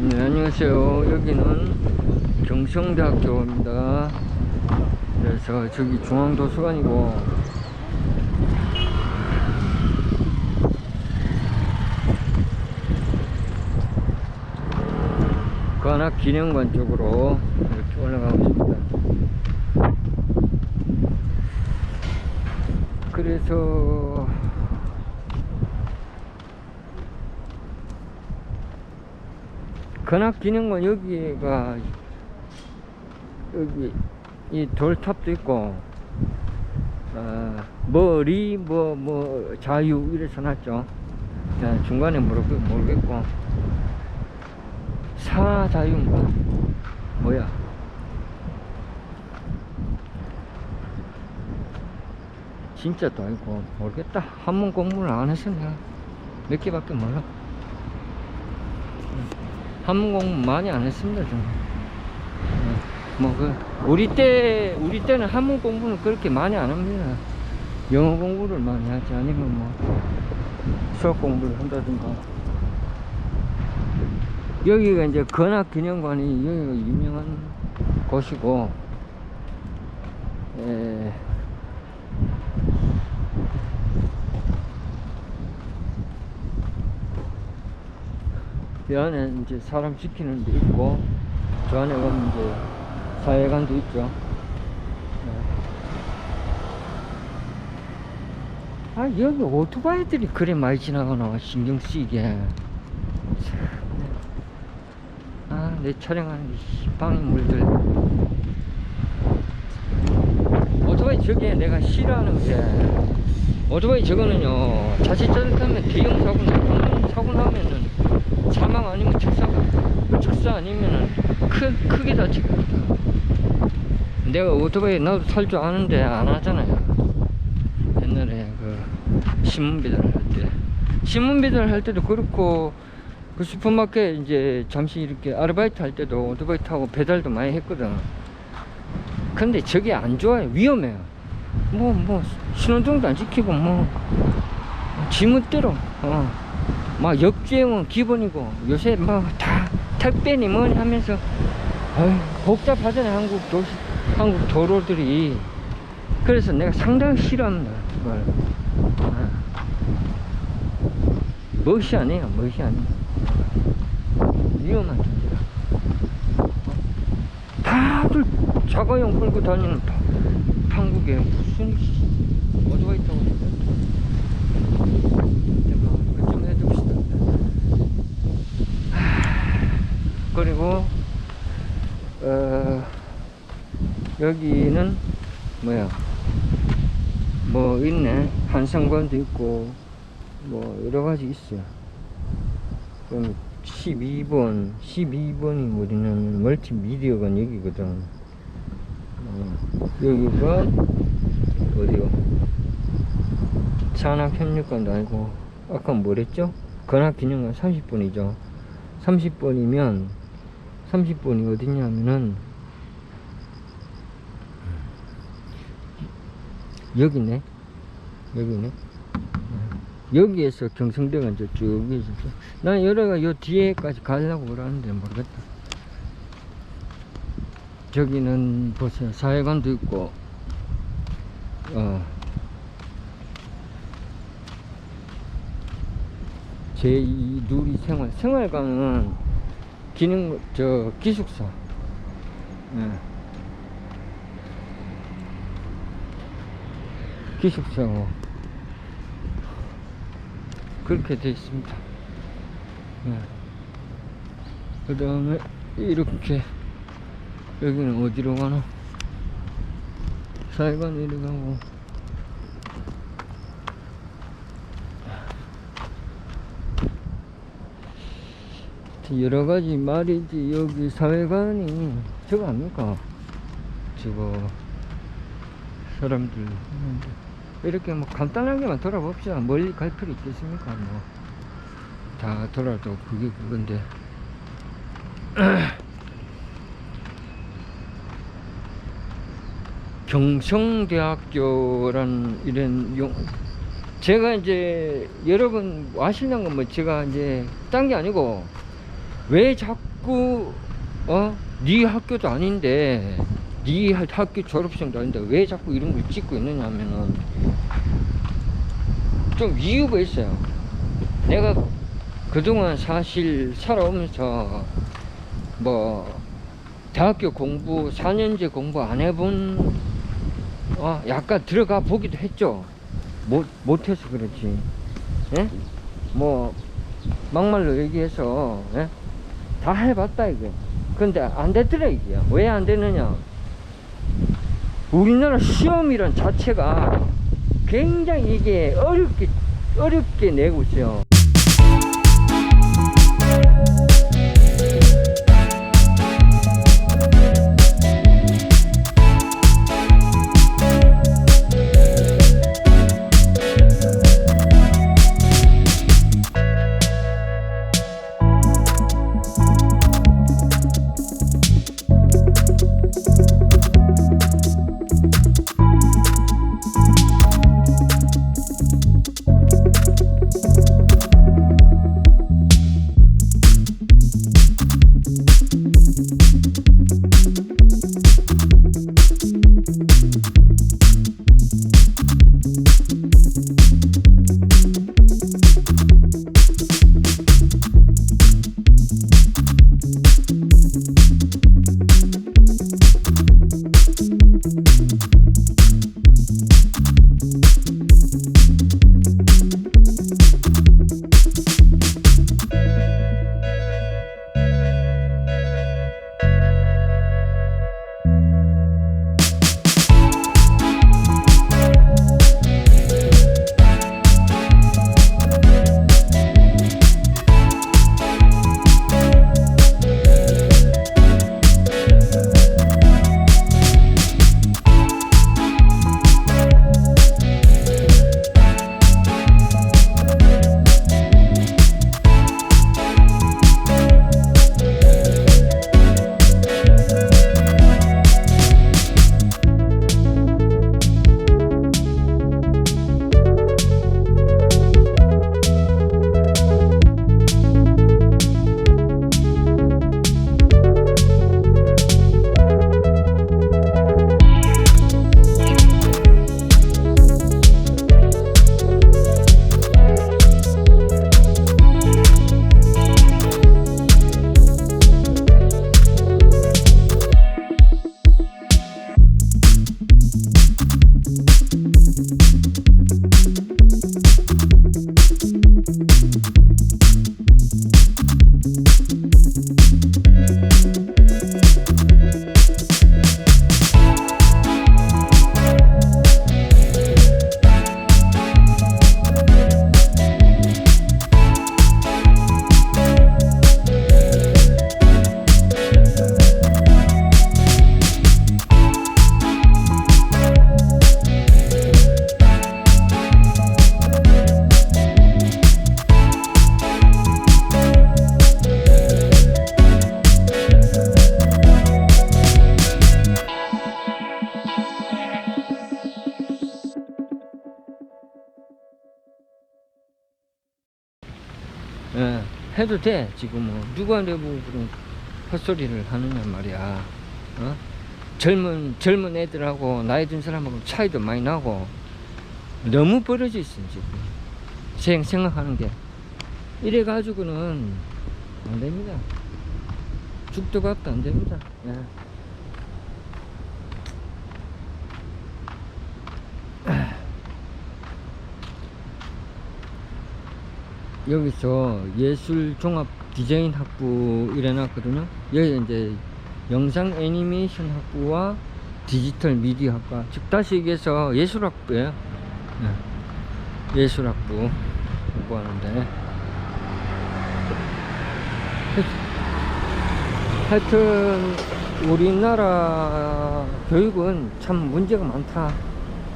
네, 안녕하세요. 여기는 경성대학교입니다. 그래서 저기 중앙도서관이고, 관악 기념관 쪽으로 이렇게 올라가고 있습니다. 그래서 관악기념관 여기가 여기 이 돌탑도 있고 아, 머리 뭐뭐 자유 이래서 자, 중간에 모르, 모르겠고. 사자유인가 뭐야? 진짜도 아니고 모르겠다. 한문 공부를 안 해서 내가 몇 개밖에 몰라 한문 공부 많이 안 했습니다 저는 뭐그 우리 때 우리 때는 한문 공부는 그렇게 많이 안 합니다. 영어 공부를 많이 하지 아니면 뭐 수학 공부를 한다든가. 여기가 이제 건학기념관이 여기가 유명한 곳이고 에, 이 안에 이제 사람 지키는 데 있고 저 안에 가면 이제 사회관도 있죠. 네. 아 여기 오토바이들이 그래 많이 지나가나 신경 쓰이게. 아 내 촬영하는 게 방해물들. 오토바이 저게 내가 싫어하는 게 오토바이 저거는요 자칫 잘못하면 대형 사고 나 사고 나면은 사망 아니면 즉사가 즉사 아니면은 크, 크게 다치거든 내가 오토바이 나도 탈 줄 아는데 안 하잖아요. 옛날에 그 신문 배달 할 때. 신문 배달 할 때도 그렇고 그 슈퍼마켓 이제 잠시 이렇게 아르바이트 할 때도 오토바이 타고 배달도 많이 했거든. 근데 저게 안 좋아요. 위험해요. 뭐뭐 신호등도 안 지키고 뭐 지멋대로 어. 막 역주행은 기본이고 요새 뭐다 택배니 뭐니 하면서 어이, 복잡하잖아요 한국 도시 한국 도로들이. 그래서 내가 상당히 싫어합니다 그걸. 아. 멋이 아니에요 멋이 아니에요. 위험한 존재라 다들 자가용 끌고 다니는 파- 한국에 무슨 오토바이 타고 그좀 해줍시다 하, 그리고 어, 여기는 뭐야? 뭐 있네. 한상관도 있고 뭐 여러 가지 있어요 그럼 12번 12번이 우리는 멀티미디어관 여기거든. 어, 여기가 어디요? 산학협력관도 아니고 아까 뭐랬죠? 건학기념관 30번이죠. 30번이면 30번이 어디냐면은 여기네 여기네 여기에서 경성대가 이제 쭉 있어. 난 여러가 요 뒤에까지 가려고 그러는데 모르겠다. 저기는 보세요. 사회관도 있고, 어. 제2 누리 생활. 생활관은 기능, 저, 기숙사. 예. 기숙사고. 그렇게 되어 있습니다. 그 다음에 이렇게 여기는 어디로 가나? 사회관 이리 가고 여러 가지 말이지 여기 사회관이 저거 아닙니까? 저거 사람들. 이렇게 뭐 간단하게만 돌아봅시다. 멀리 갈 필요 있겠습니까? 뭐. 다 돌아도 그게 그건데. 경성대학교란 이런 용, 제가 이제 여러분 아시는 건 뭐 제가 이제 딴 게 아니고 왜 자꾸 자꾸 어? 네 학교도 아닌데 네 학- 학교 졸업생도 아닌데 왜 자꾸 이런 걸 찍고 있느냐 하면은 좀 이유가 있어요. 내가 그동안 사실 살아오면서 뭐 대학교 공부 4년제 공부 안 해본 어, 약간 들어가 보기도 했죠. 못 못해서 그렇지. 예? 뭐 막말로 얘기해서 예? 다 해봤다 이게. 근데 안 되더라 이게. 왜 안 되느냐? 우리나라 시험이란 자체가 굉장히 이게 어렵게 어렵게 내고 있어요. 예, 해도 돼. 지금 뭐 누가 내보고 그런 헛소리를 하느냐 말이야. 어? 젊은 젊은 애들하고 나이 든 사람하고 차이도 많이 나고 너무 벌어져 있어 지금. 생, 생각하는 게. 이래 가지고는 안 됩니다. 죽도 밥도 안 됩니다. 예. 여기서 예술 종합 디자인 학부 이래놨거든요. 여기 이제 영상 애니메이션 학부와 디지털 미디어 학과 즉 다시 얘기해서 예술 학부예요. 예. 예술 학부 공부하는데 하여튼 우리나라 교육은 참 문제가 많다.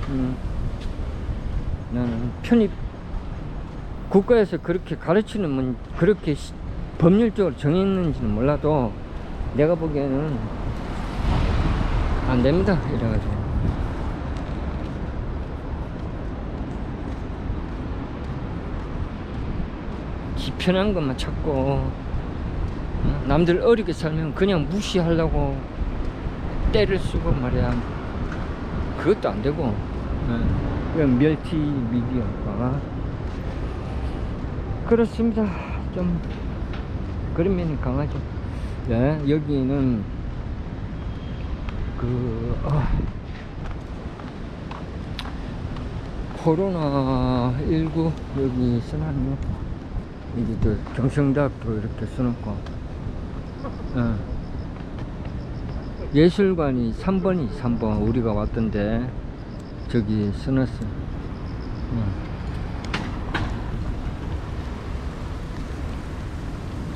음. 나는 편입 국가에서 그렇게 가르치는 문 그렇게 시- 법률적으로 정했는지는 몰라도 내가 보기에는 안 됩니다 이래가지고 지 편한 것만 찾고 어? 남들 어렵게 살면 그냥 무시하려고 때를 쓰고 말이야 그것도 안 되고 예. 이건 멸치 미디어가 그렇습니다. 좀 그런 면이 강하죠. 네, 여기는 그 아, 코로나 19 여기 여기 또 경성대학도 이렇게 써놓고. 어. 예술관이 3번이 3번 우리가 왔던데 저기 써놨어 어.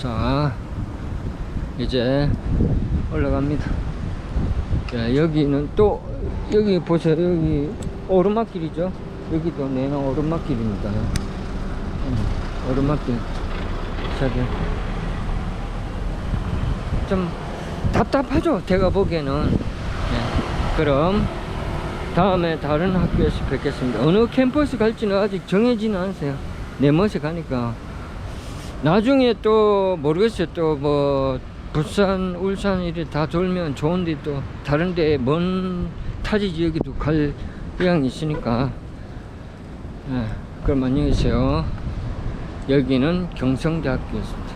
자 이제 올라갑니다. 자, 여기는 또 여기 보세요. 여기 오르막길이죠? 여기도 내는 오르막길입니다. 음, 오르막길 자기 좀 답답하죠? 제가 보기에는. 네. 그럼 다음에 다른 학교에서 뵙겠습니다. 어느 캠퍼스 갈지는 아직 정해지는 않으세요. 내 멋에 가니까 나중에 또 모르겠어요. 또 뭐 부산 울산 이래 다 돌면 좋은데 또 다른 데 먼 타지 지역에도 갈 의향이 있으니까. 예, 그럼 안녕히 계세요. 여기는 경성대학교였습니다